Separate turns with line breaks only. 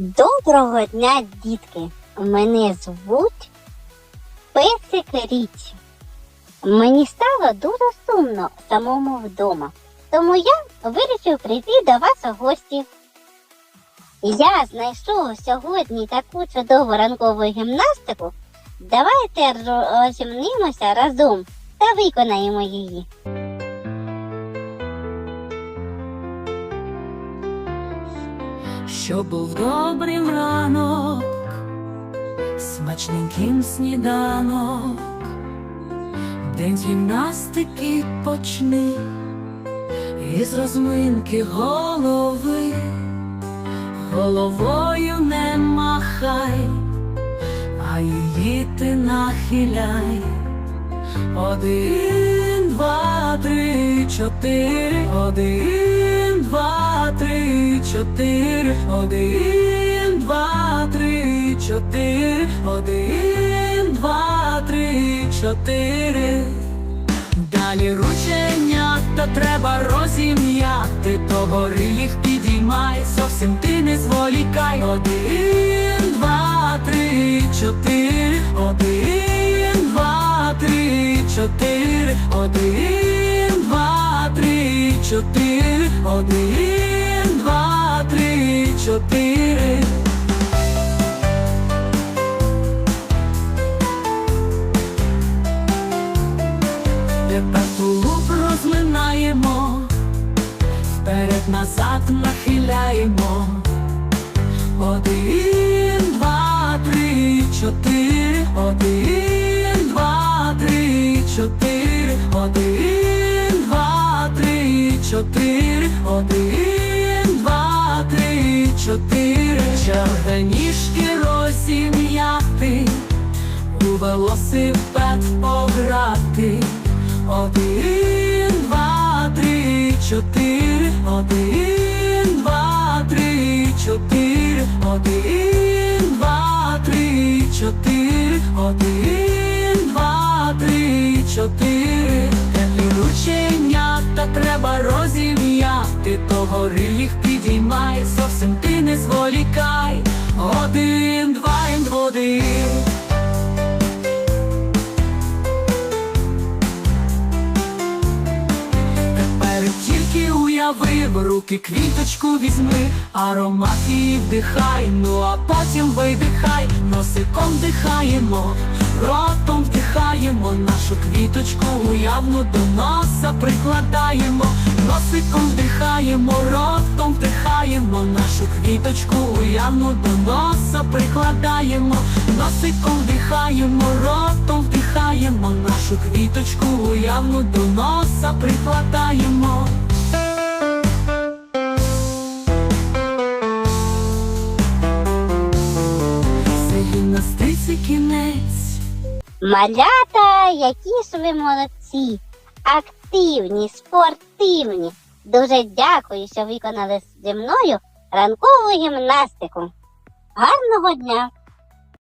Доброго дня, дітки! Мене звуть Песик Річ. Мені стало дуже сумно самому вдома, тому я вирішив прийти до вас у гості. Я знайшов сьогодні таку чудову ранкову гімнастику. Давайте розімнимося разом та виконаємо її.
Щоб був добрим ранок, смачненьким сніданок, день гімнастики почни, із розминки голови, головою не махай, а її ти нахиляй. Один, два, три, чотири, один, два, три, чотири, один, два, три, чотири, один, два, три, чотири. Далі рученята треба розім'яти, до гори їх підіймай, зовсім ти не зволікай. Один, два, три, чотири, один, два, три, чотири, один, чотири, один, два, три, чотири. Тепер тулуб розминаємо, вперед назад нахиляємо. Один, два, три, чотири, один, два, три, чотири, один, чотири, один, два, три, чотири. Червонішки розім'яти, у велосипед пограти. Один, два, три, чотири, один, два, три, чотири, один, два, три, чотири, один, два, три, чотири. Теплі рученята треба то гори їх підіймай, зовсім ти не зволікай. Один, два, і один. Тепер тільки уявив, руки квіточку візьми, аромат її вдихай, ну а потім видихай, носиком дихаємо, ротом вдихаємо, нашу квіточку уявну до носа прикладаємо, носиком вдихаємо, ротом вдихаємо, нашу квіточку уявну до носа прикладаємо, носиком вдихаємо, ротом вдихаємо, нашу квіточку уявну до носа прикладаємо.
Малята, які ж ви молодці, активні, спортивні. Дуже дякую, що виконали зі мною ранкову гімнастику. Гарного дня!